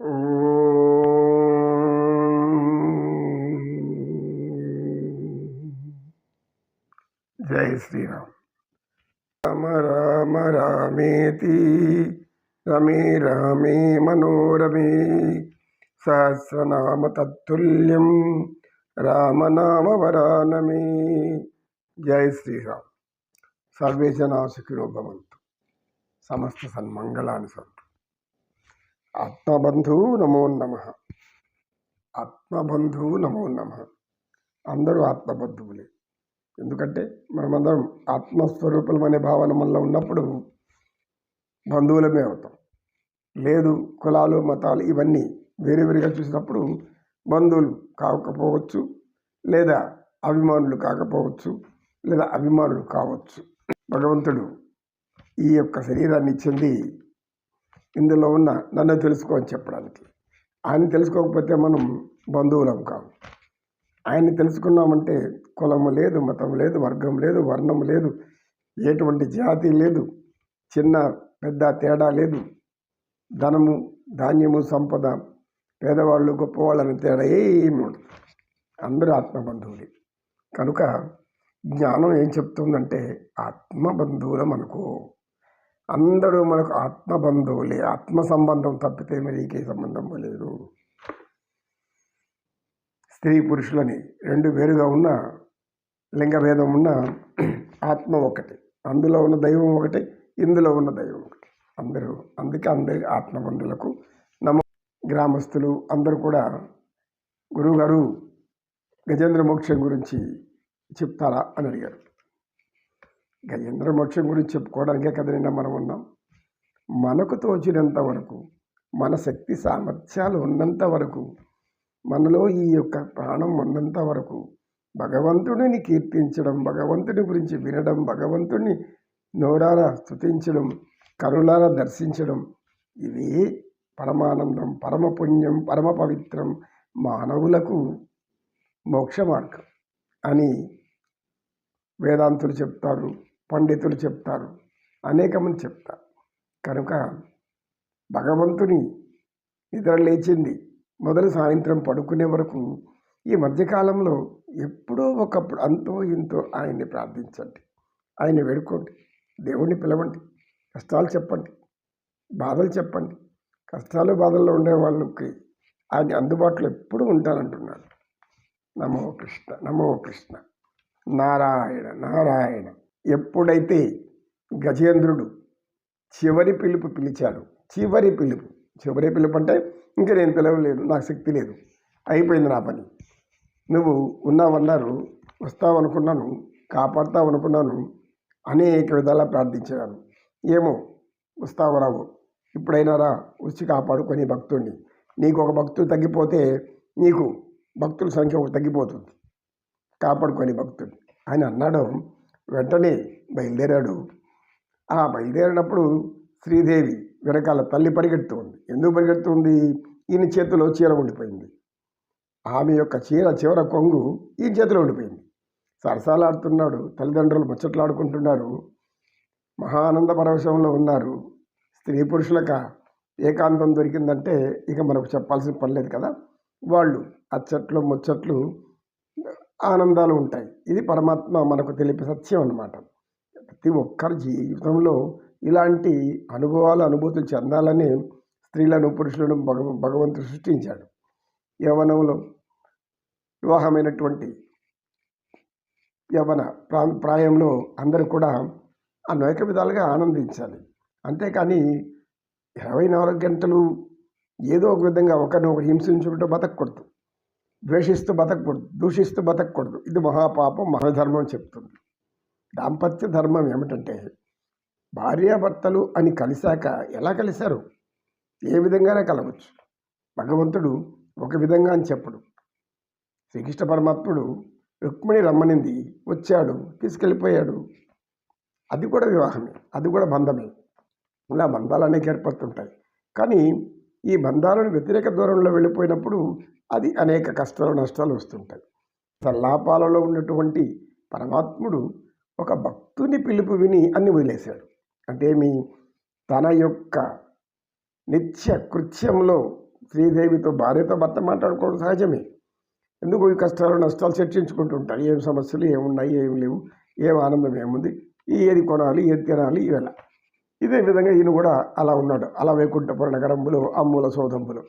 జై శ్రీరామ్. రామ రామ రామేతి రమే రామే మనోరమే సహస్రనామ తత్తుల్యం రామనామ వరానమే. జై శ్రీరామ్. సర్వే జనా సుఖినో భవంతు. సమస్త సన్మంగళాన్ని సంతు ఆత్మబంధు నమో నమ. ఆత్మబంధువు నమో నమ. అందరూ ఆత్మబంధువులే. ఎందుకంటే మనమందరం ఆత్మస్వరూపులం అనే భావన మనలో ఉన్నప్పుడు బంధువులమే అవుతాం. లేదు కులాలు మతాలు ఇవన్నీ వేరే వేరుగా చూసినప్పుడు బంధువులు కాకపోవచ్చు లేదా అభిమానులు కాకపోవచ్చు లేదా అభిమానులు కావచ్చు. భగవంతుడు ఈ యొక్క శరీరాన్ని ఇచ్చింది ఇందులో ఉన్న నన్ను తెలుసుకో అని చెప్పడానికి. ఆయన తెలుసుకోకపోతే మనం బంధువులం కాము ఆయన తెలుసుకున్నామంటే కులము లేదు మతం లేదు వర్గం లేదు వర్ణం లేదు ఎటువంటి జాతి లేదు చిన్న పెద్ద తేడా లేదు. ధనము ధాన్యము సంపద పేదవాళ్ళు గొప్పవాళ్ళని తేడా ఏమి ఉండదు. అందరూ ఆత్మబంధువులే. కనుక జ్ఞానం ఏం చెప్తుందంటే ఆత్మబంధువులం అనుకో. అందరూ మనకు ఆత్మబంధువులే. ఆత్మ సంబంధం తప్పితే మరి ఇంకే సంబంధం లేదు. స్త్రీ పురుషులని రెండు వేరుగా ఉన్న లింగభేదం ఉన్న ఆత్మ ఒకటి. అందులో ఉన్న దైవం ఒకటి ఇందులో ఉన్న దైవం ఒకటి. అందరూ అందుకే అందరి ఆత్మబంధులకు నమ గ్రామస్తులు అందరూ కూడా గురువుగారు గజేంద్ర మోక్షం గురించి చెప్తారా అని అడిగారు. గజేంద్ర మోక్షం గురించి చెప్పుకోవడానికే కదా నిన్న మనం ఉన్నాం. మనకు తోచినంత వరకు మన శక్తి సామర్థ్యాలు ఉన్నంత వరకు మనలో ఈ యొక్క ప్రాణం ఉన్నంత వరకు భగవంతుడిని కీర్తించడం భగవంతుని గురించి వినడం భగవంతుడిని నోరాల స్థుతించడం కరుణాల దర్శించడం ఇవి పరమానందం పరమ పుణ్యం పరమ పవిత్రం మానవులకు మోక్ష మార్గం అని వేదాంతులు చెప్తారు పండితులు చెప్తారు అనేక మంది చెప్తారు. కనుక భగవంతుని నిద్ర లేచింది. మొదలు సాయంత్రం పడుకునే వరకు ఈ మధ్యకాలంలో ఎప్పుడో ఒకప్పుడు అంతో ఇంతో ఆయన్ని ప్రార్థించండి. ఆయన్ని వేడుకోండి. దేవుణ్ణి పిలవండి. కష్టాలు చెప్పండి. బాధలు చెప్పండి. కష్టాలు బాధల్లో ఉండే వాళ్ళకి ఆయన అందుబాటులో ఎప్పుడూ ఉంటానంటున్నాడు. నమో కృష్ణ నమో కృష్ణ. నారాయణ నారాయణ. ఎప్పుడైతే గజేంద్రుడు చివరి పిలుపు పిలిచాడు చివరి పిలుపు చివరి పిలుపు అంటే ఇంకా నేను పిలవలేను నాకు శక్తి లేదు అయిపోయింది నా పని. నువ్వు ఉన్నావన్నారు వస్తావనుకున్నాను కాపాడుతావనుకున్నాను అనేక విధాలా ప్రార్థించాను ఏమో వస్తావు రావు ఇప్పుడైనా రా వచ్చి కాపాడుకొని భక్తుడిని నీకు ఒక భక్తుడు తగ్గిపోతే నీకు భక్తుల సంఖ్య ఒక తగ్గిపోతుంది. కాపాడుకొని భక్తుడు. ఆయన అన్నాడు వెంటనే బయలుదేరాడు. ఆ బయలుదేరినప్పుడు శ్రీదేవి వెనకాల తల్లి పరిగెడుతుంది. ఎందుకు పరిగెడుతుంది? ఈయన చేతిలో చీర ఉండిపోయింది. ఆమె యొక్క చీర చివర కొంగు ఈ చేతిలో ఉండిపోయింది. సరసాలాడుతున్నాడు తల్లిదండ్రులు ముచ్చట్లాడుకుంటున్నారు. మహానంద పరవశంలో ఉన్నారు. స్త్రీ పురుషులక ఏకాంతం దొరికిందంటే ఇక మనకు చెప్పాల్సిన పని లేదు కదా? వాళ్ళు అచ్చట్లు ముచ్చట్లు ఆనందాలు ఉంటాయి. ఇది పరమాత్మ మనకు తెలిపే సత్యం అన్నమాట. ప్రతి ఒక్కరి జీవితంలో ఇలాంటి అనుభవాలు అనుభూతులు చెందాలని స్త్రీలను పురుషులను భగ భగవంతుడు సృష్టించాడు. యవనంలో వివాహమైనటువంటి యవన ప్రా ప్రాయంలో అందరూ కూడా అనేక విధాలుగా ఆనందించాలి. అంతేకాని ఇరవై నాలుగు గంటలు ఏదో ఒక విధంగా ఒకరిని ఒకరు హింసించుకుంటూ బతకూడదు ద్వేషిస్తూ బతకూడదు దూషిస్తూ బతకూడదు. ఇది మహాపాపం మహాధర్మం చెప్తుంది. దాంపత్య ధర్మం ఏమిటంటే భార్యాభర్తలు అని కలిశాక ఎలా కలిశారు? ఏ విధంగానే కలవచ్చు. భగవంతుడు ఒక విధంగా అని చెప్పడు. శ్రీకృష్ణ పరమాత్ముడు రుక్మిణి రమ్మనింది వచ్చాడు తీసుకెళ్ళిపోయాడు. అది కూడా వివాహమే అది కూడా బంధమే. ఇలా బంధాలు అనేక ఏర్పడుతుంటాయి. కానీ ఈ బంధాలను వ్యతిరేక దూరంలో వెళ్ళిపోయినప్పుడు అది అనేక కష్టాలు నష్టాలు వస్తుంటాయి. సల్లాపాలలో ఉన్నటువంటి పరమాత్ముడు ఒక భక్తుని పిలుపు విని అన్ని వదిలేశాడు. అంటే మీ తన యొక్క నిత్య కృత్యంలో శ్రీదేవితో భార్యతో భర్త మాట్లాడుకోవడం సహజమే. ఎందుకు ఈ కష్టాలు నష్టాలు చర్చించుకుంటూ ఉంటారు? ఏం సమస్యలు ఏమున్నాయి ఏం లేవు? ఏం ఆనందం ఏముంది? ఏది కొనాలి ఏది తినాలి ఇవెలా. ఇదే విధంగా ఈయన కూడా అలా ఉన్నాడు. అలా వైకుంఠపుర నగరంబులు అమ్ముల సోదంబులు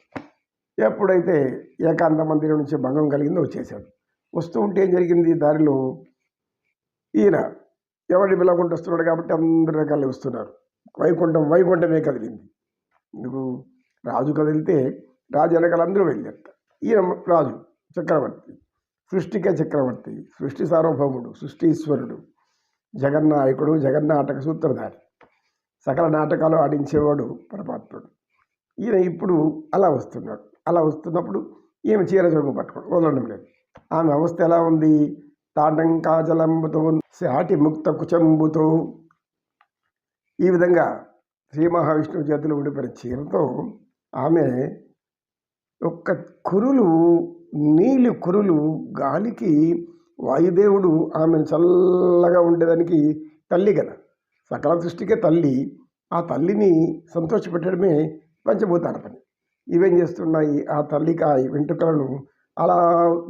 ఎప్పుడైతే ఏకాంత మందిరం నుంచి భంగం కలిగిందో వచ్చేసాడు వస్తూ ఉంటే ఏం జరిగింది? దారిలో ఈయన ఎవరిని పిలవకుండా వస్తున్నాడు కాబట్టి అందరి రకాలు వస్తున్నారు. వైకుంఠం వైకుంఠమే కదిలింది. ఎందుకు? రాజు కదిలితే రాజు వెనకాలందరూ వెళ్ళారు ఈయన రాజు చక్రవర్తి సృష్టికే చక్రవర్తి సృష్టి సార్వభౌముడు సృష్టి ఈశ్వరుడు జగన్నాయకుడు జగన్నాటక సూత్రధారి. సకల నాటకాలు ఆడించేవాడు పరమాత్ముడు. ఈయన ఇప్పుడు అలా వస్తున్నాడు. అలా వస్తున్నప్పుడు ఈమె చీర జోగు పట్టుకోడు వదలడం లేదు. ఆమె అవస్థ ఎలా ఉంది? తాటంకాజలంబుతో శాటి ముక్త కుచంబుతో. ఈ విధంగా శ్రీ మహావిష్ణువు చేతులు ఉడిపిన చీరతో ఆమె ఒక్క కురులు నీలి కురులు గాలికి వాయుదేవుడు ఆమెను చల్లగా ఉండేదానికి తల్లి కదా. సకల సృష్టికే తల్లి ఆ తల్లిని సంతోషపెట్టడమే పంచభూతాల పని. ఇవేం చేస్తున్నాయి? ఆ తల్లికి ఆ వెంట్రుకలను అలా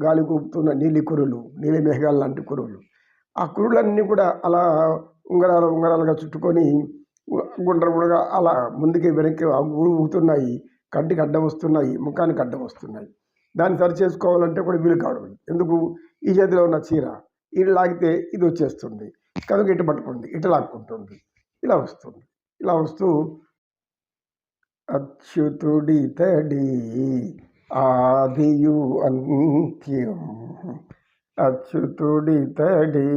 గాలి కూపుతున్న నీలి కురులు నీలి మేఘాలు లాంటి కురులు. ఆ కురులన్నీ కూడా అలా ఉంగరాలు ఉంగరాలుగా చుట్టుకొని గుండ్రముడుగా అలా ముందుకి వెనక్కి ఊగుతున్నాయి. కంటికి అడ్డం వస్తున్నాయి. ముఖానికి అడ్డం వస్తున్నాయి. దాన్ని సరి చేసుకోవాలంటే కూడా వీలు కావడం ఎందుకు? ఈ చేతిలో ఉన్న చీర. ఇది లాగితే ఇది వచ్చేస్తుంది. కనుక ఇటు పట్టుకుంది ఇటు లాక్కుంటుంది. ఇలా వస్తుంది. ఇలా వస్తూ అచ్యుతుడి తడి ఆదియు అంత్యం. అచ్యుతుడి తడి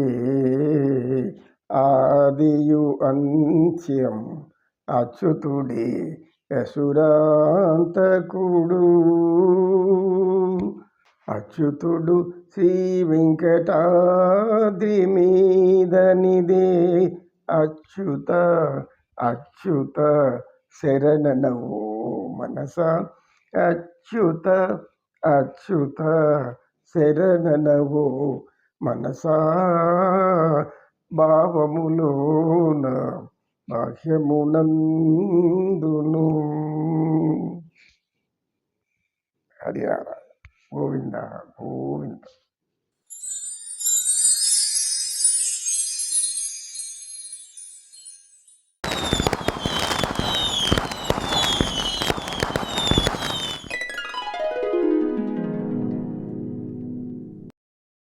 ఆదియు అంత్యం. అచ్యుతుడి యశురాంతకుడు. అచ్యుతుడు శ్రీ వెంకటాద్రి మీదనిదే అచ్యుత అచ్యుత శరణనవో మనస. అచ్యుత అచ్యుత శరణనవో మనసా. భావములోన బాహ్యమునందును. హరినారాయణ గోవింద గోవింద.